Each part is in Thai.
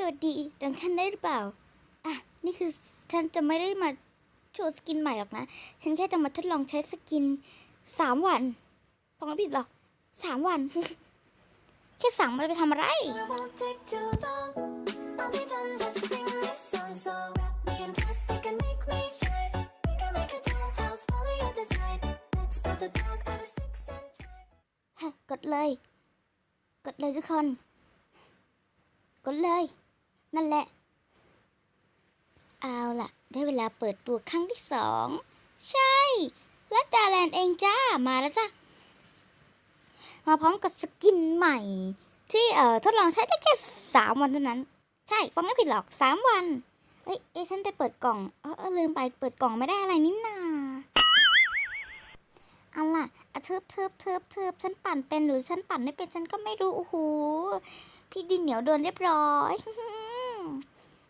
สวัสดีจำฉันได้หรือเปล่า อะ นี่คือฉันจะไม่ได้มาโชว์สกินใหม่หรอกนะ ฉันแค่จะมาทดลองใช้สกินสามวันฟังไม่ผิดหรอกสามวัน แค่สั่งมันไปทำอะไร It won't take too long. I'll be done. Just sing this song. So wrap me in plastic and make me shine. We can make a dollhouse. Follow your design. Let's build a dog out of sticks and twine. ฮะ กดเลย กดเลยทุกคน กดเลย นั่นแหละ เอาล่ะ ได้เวลาเปิดตัวครั้งที่สอง ใช่และดาแลนด์เองจ้า มาแล้วจ้ามาพร้อมกับสกินใหม่ ที่เอ่อทดลองใช้ได้แค่สามวันเท่านั้น ใช่ฟังไม่ผิดหรอกสามวัน เอ้ยเอ้ฉันไปเปิดกล่องเออเออลืมไปเปิดกล่องไม่ได้อะไรนี่นาเอาล่ะอะเทิบเทิบเทิบเทิบฉันปั่นเป็นหรือฉันปั่นไม่เป็นฉันก็ไม่รู้โอ้โหพี่ดินเหนียวโดนเรียบร้อย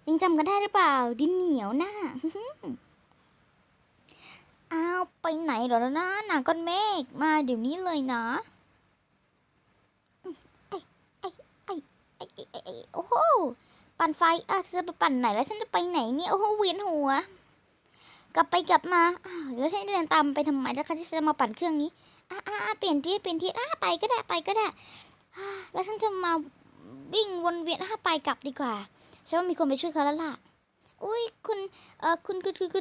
ยังจำกันได้หรือเปล่า ดินเหนียวน่ะอ้าวไปไหนเหรอนะหนาก้อนเมฆมาเดี๋ยวนี้เลยนะไอ้ไอ้ไอ้ไอ้ไอ้โอ้โหปั่นไฟอะจะไปปั่นไหนแล้วฉันจะไปไหนเนี่ยโอ้โหเวียนหัว กลับไปกลับมาอ้าวแล้วฉันเดินตามไปทำไมแล้วคะที่จะมาปั่นเครื่องนี้อะอะอะเปลี่ยนที่เปลี่ยนที่อะไปก็ได้ไปก็ได้แล้วฉันจะมาวิ่งวนเวียนอะไปกลับดีกว่า ฉันว่ามีคนไปช่วยเขาแล้วล่ะ อุ้ยคุณเออคุณคุณคุณคุ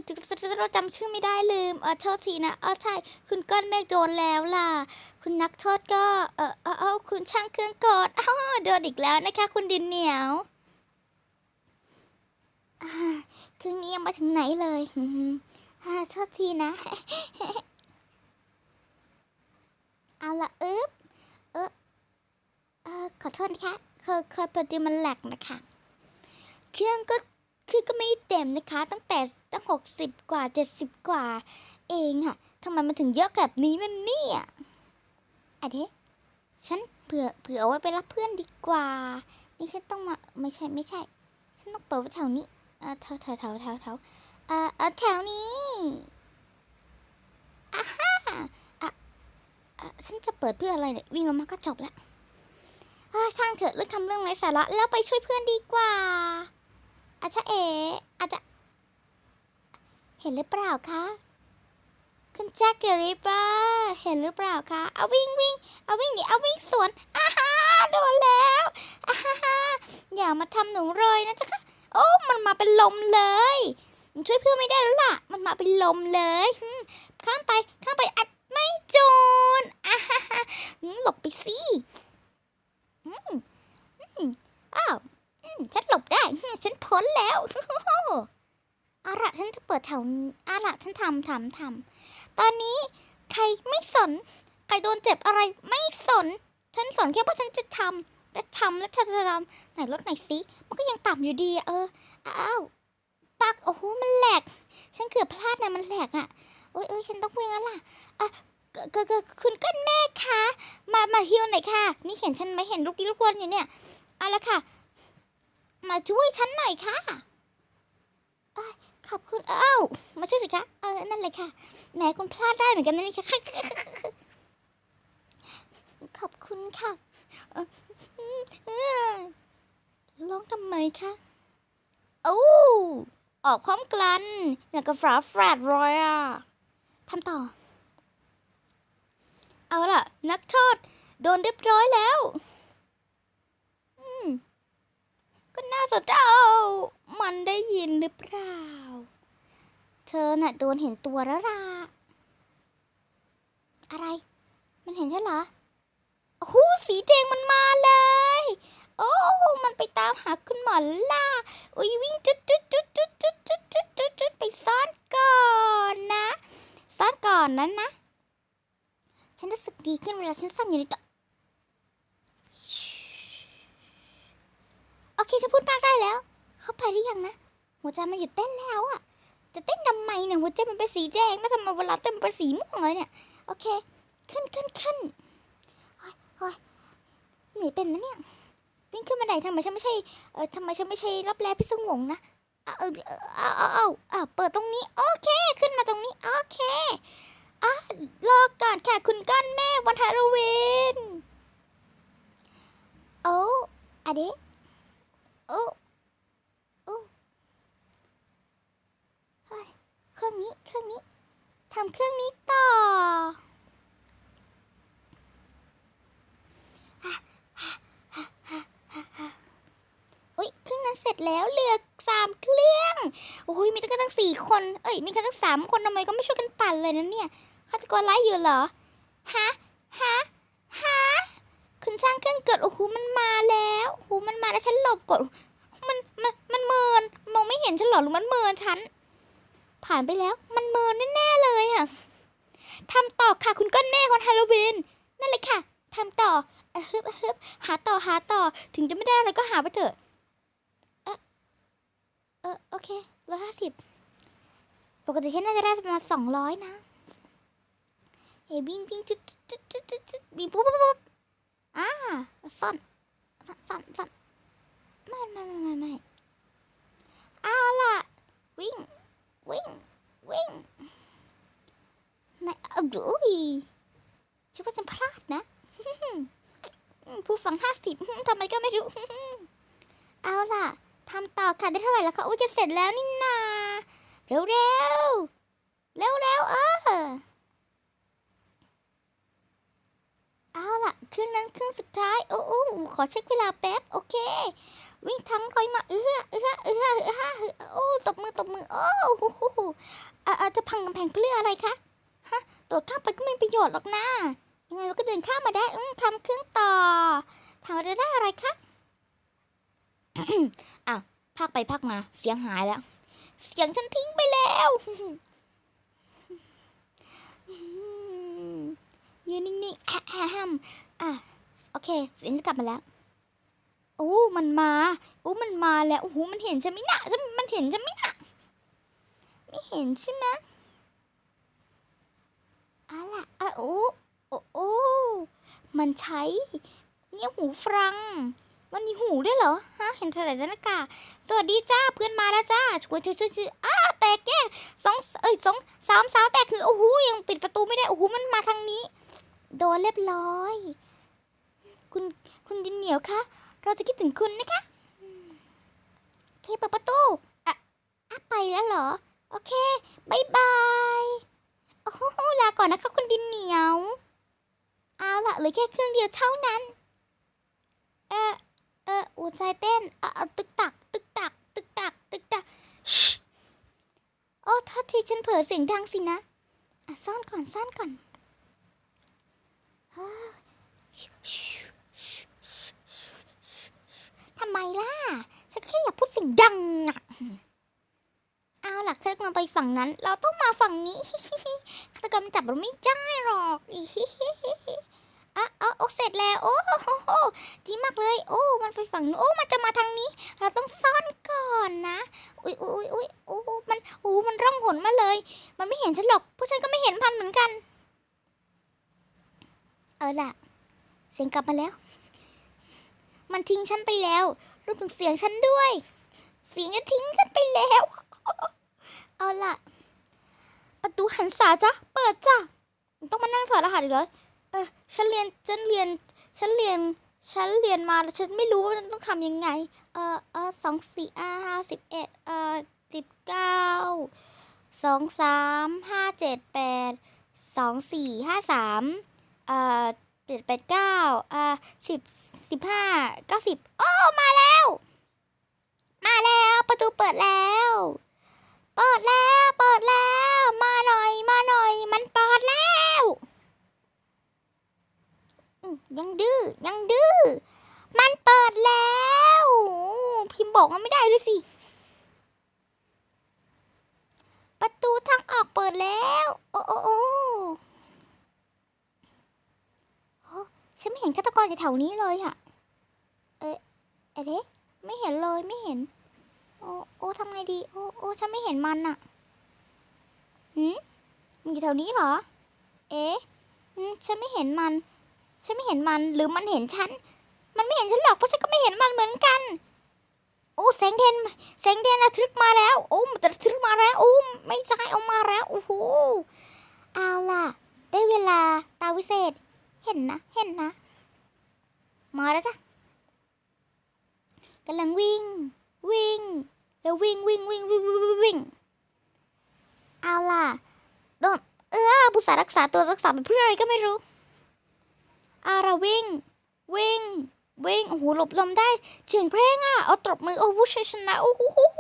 ณเราจำชื่อไม่ได้ลืมเออโทษทีนะเออใช่ คุณก้อนเมฆโดนแล้วล่ะ คุณนักโทษก็เออเออเออคุณช่างเครื่องกดอ้าวโดนอีกแล้วนะคะ คุณดินเหนียวเครื่องนี้ยังมาถึงไหนเลยอืมอ่าโทษทีนะ เอาละอึ๊บเออเออขอโทษนะคะเคยเคยพอดีมันแหลกนะคะ เครื่องก็คือก็ไม่ได้เต็มนะคะ ตั้งแปดตั้งหกสิบกว่าเจ็ดสิบกว่า เองค่ะทำไมมันถึงเยอะแบบนี้ล่ะเนี่ยอะเดะฉันเผื่อเผื่อเอาไว้ไปรับเพื่อนดีกว่า นี่ฉันต้องมาไม่ใช่ไม่ใช่ ฉันต้องเปิดแถวนี้เออแถวแถวแถวแถวแถวเออเออแถวนี้อ่าฮ่าอะฉันจะเปิดเพื่ออะไรเนี่ยวิ่งออกมาก็จบละช่างเถอะเลิกทำเรื่องไร้สาระแล้วไปช่วยเพื่อนดีกว่า อาจาเออาจจะ เห็นหรือเปล่าคะ คุณแจ็คเกอริปาเห็นหรือเปล่าคะ เอาวิ่งวิ่ง เอาวิ่งหนีเอาวิ่งสวนอาฮ่าโดนแล้วอาฮ่าอย่ามาทำหนูเลยนะจ๊ะคะ โอ้ มันมาเป็นลมเลยช่วยเพื่อนไม่ได้แล้วล่ะ มันมาเป็นลมเลย ข้ามไป ข้ามไป อัดไม่จนอาฮ่าหลบไปสิอืมอืมอ้าว อืม ฉันหลบได้ ฉันพ้นแล้วอาละฉันจะเปิดแถวอาละฉันทำทำทำตอนนี้ใครไม่สน ใครโดนเจ็บอะไรไม่สน ฉันสนแค่ว่าฉันจะทำและทำและฉันจะทำไหนลดหน่อยสิมันก็ยังต่ำอยู่ดีเอออ้าวปักโอ้โหมันแหลก ฉันเกือบพลาดนะมันแหลกอะโอ้ยเอ้ยฉันต้องวิ่งแล้วล่ะอะเกเกเกคุณก้นแม่คะมามาฮิวหน่อยค่ะ นี่เห็นฉันไหมเห็นลูกนี้ลูกวนอยู่เนี่ยเอาละค่ะ มาช่วยฉันหน่อยค่ะขอบคุณเอ้ามาช่วยสิคะเออนั่นเลยค่ะแหมคุณพลาดได้เหมือนกันนะนี่ค่ะขอบคุณค่ะร้องทำไมคะโอ้ออกพร้อมกันอย่างกับฝาแฝดรอยอะทำต่อ เอาล่ะ นักโทษโดนเรียบร้อยแล้ว อืม ก็น่าสนใจเอามันได้ยินหรือเปล่า เธอน่ะโดนเห็นตัวแล้วล่ะอะไร มันเห็นฉันเหรอโอ้โหสีแดงมันมาเลย โอ้ มันไปตามหาคุณหมอล่าอุ้ยวิ่งจุดจุดจุดจุดจุดจุดจุดจุดจุดไปซ่อนก่อนนะ ซ่อนก่อนนั้นนะ ฉันรู้สึกดีขึ้นเวลาฉันซ่อนอยู่ในตัว โอเคฉันพูดมากได้แล้ว เขาไปหรือยังนะ หัวใจมันหยุดเต้นแล้วอะจะเต้นทำไมเนี่ยหัวใจมันเป็นสีแดงแล้วทำไมเวลาเต้นมันเป็นสีม่วงเลยเนี่ยโอเค ขึ้นขึ้นขึ้นโอ้ยโอ้ยเหนื่อยเป็นนะเนี่ยวิ่งขึ้นบันไดทำไมฉันไม่ใช่เออทำไมฉันไม่ใช่รับแลพี่สงวงนะเอาเออเอาเอาเอาเอาเปิดตรงนี้โอเคขึ้นมาตรงนี้โอเคอะรอก่อนค่ะคุณก้อนแม่วันฮาโลวีนโอ้อะเดะ โอ้โอ้เฮ้ยเครื่องนี้เครื่องนี้ทำเครื่องนี้ต่ออุ้ยเครื่องนั้นเสร็จแล้วเรือสามเครื่องโอ้ยมีตั้งตั้งสี่คน เอ้ยมีแค่ตั้งสามคนทำไมก็ไม่ช่วยกันปั่นเลยนะเนี่ยฆาตกรร้าอยู่เหรอฮะฮะฮะ คุณช่างเครื่องเกิดโอ้โหมันมาแล้วโอ้โหมันมาแล้วฉันหลบก่อนมันมันมันเมินมองไม่เห็นฉันหรอหรือมันเมินฉัน ผ่านไปแล้วมันเมินแน่ๆเลยอะทำต่อค่ะคุณก้อนแม่คนฮาโลวีนนั่นเลยค่ะทำต่ออะฮึบอะฮึบหาต่อหาต่อถึงจะไม่ได้อะไรก็หาไปเถอะเออเออโอเคร้อยห้าสิบปกติฉันน่าจะได้ประมาณสองร้อยนะเฮ้วิ่งวิ่งจุดจุดจุดจุดจุดวิ่งปุ๊บปุ๊บปุ๊บอ่า ซ่อนซ่อนซ่อนซ่อนไม่ไม่ไม่ไม่ไม่เอาล่ะ วิ่ง วิ่ง วิ่งในเอาดูฉันว่าฉันพลาดนะ ผู้ฟังห้าสิบทำไมก็ไม่รู้ เอาล่ะทำต่อค่ะได้เท่าไหร่แล้วคะโอ้ยจะเสร็จแล้วนี่นา เร็วเร็วเร็วเร็วเออ เอาล่ะเครื่งนั้นเครื่งสุดท้าย โอ้โอ้ขอเช็คเวลาแป๊บ โอเค วิ่งทั้งร้อยมา เอื้อเอื้อเอื้อเออเอโอ้ตบมือตบมือ โอ้โหอะอะจะพังกำแพงเพื่ออะไรคะ ฮะโดดข้ามไปก็ไม่มีประโยชน์หรอกนะ ยังไงเราก็เดินข้ามมาได้อืมทำเครื่องต่อถามว่าจะได้อะไรคะอ้าวพักไปพักมา เสียงหายแล้ว เสียงฉันทิ้งไปแล้ว นนิ่งๆแอะแอะแฮมอะโอเคเสียงจะกลับมาแล้วโอ้มันมาโอ้มันมาแล้วโอ้โหมันเห็นใช่ไหมนะฉันมันเห็นใช่ไหมนะไม่เห็นใช่ไหมอะล่ะอะโอ้โอ้โอ้มันใช้เงี่ยหูฟรังมันมีหูด้วยเหรอฮะเห็นใส่หน้ากากสวัสดีจ้าเพื่อนมาแล้วจ้าช่วยช่วยช่วยช่วยอ้าแตกแยกสองเอ้ยสองสามสาวแตกคือโอ้โหยังปิดประตูไม่ได้โอ้โหมันมาทางนี้ โดนเรียบร้อย คุณคุณดินเหนียวคะ เราจะคิดถึงคุณนะคะเคเปิดประตูอะอะไปแล้วเหรอ โอเคบายบายโอ้โหลาก่อนนะคะคุณดินเหนียว เอาละเหลือแค่เครื่องเดียวเท่านั้น เออเออหัวใจเต้นเออเตึกตัก ตึกตัก ตึกตัก ตึกตักชิโอ้โทษทีฉันเผลอเสียงดังสินะ อะซ่อนก่อนซ่อนก่อน ทำไมล่ะ ฉันแค่อยากพูดเสียงดังอะเอาล่ะเครื่องมาไปฝั่งนั้น เราต้องมาฝั่งนี้ฆาตกรรมจับเราไม่ได้หรอกอะเอาโอ้เสร็จแล้ว โอ้โหโหดีมากเลย โอ้ มันไปฝั่งนู้นโอ้ มันจะมาทางนี้ เราต้องซ่อนก่อนนะ อุ้ยอุ้ยอุ้ยโอ้ มัน โอ้ มันร่องหนมาเลย มันไม่เห็นฉันหรอก พวกฉันก็ไม่เห็นพันเหมือนกัน เอาล่ะ เสียงกลับมาแล้ว มันทิ้งฉันไปแล้วรวมถึงเสียงฉันด้วย เสียงก็ทิ้งฉันไปแล้ว เอาล่ะ ประตูหันษาจ้ะเปิดจ้ะต้องมานั่งถอดรหัสอีกเหรอเออฉันเรียนฉันเรียนฉันเรียนฉันเรียนมาแล้วฉันไม่รู้ว่ามันต้องทำยังไง เออเออสองสี่ห้าสิบเอ็ดเออสิบเก้าสองสามห้าเจ็ดแปดสองสี่ห้าสาม อ่อเจ็ดแปดเก้าอ่าสิบสิบห้าเก้าสิบโอ้ มาแล้ว มาแล้วประตูเปิดแล้ว เปิดแล้ว เปิดแล้ว มาหน่อย มาหน่อย มันเปิดแล้วยังดื้อ ยังดื้อ มันเปิดแล้ว พิมพ์บอกว่าไม่ได้ด้วยสิ ประตูทางออกเปิดแล้ว โอ้โอ้โอ้โอ้ ฉันไม่เห็นฆาตกรอยู่แถวนี้เลยอะเอ๊ะเอ๊ะเดไม่เห็นเลยไม่เห็น โอ้โอ้ทำไงดี โอ้โอ้ฉันไม่เห็นมันอะหืมมันอยู่แถวนี้เหรอ เอ๊ะอืมฉันไม่เห็นมัน ฉันไม่เห็นมัน หรือมันเห็นฉัน มันไม่เห็นฉันหรอก เพราะฉันก็ไม่เห็นมันเหมือนกัน โอ้แสงเดนแสงเดนระทึกมาแล้ว โอ้มันระทึกมาแล้ว โอ้ ไม่ใช่เอามาแล้ว โอ้โห เอาล่ะ ได้เวลาตาวิเศษ เห็นนะ เห็นนะ มาแล้วจ้ะกำลังวิ่ง วิ่ง แล้ววิ่งวิ่งวิ่งวิ่งวิ่งวิ่งเอาล่ะโดนเออบุษารักษาตัวรักษาเป็นเพื่ออะไรก็ไม่รู้เอาเราวิ่ง วิ่ง วิ่ง โอ้โหหลบลมได้เสียงเพลงอะ เอาตบมือ โอ้ผู้ชัยชนะ โอ้โห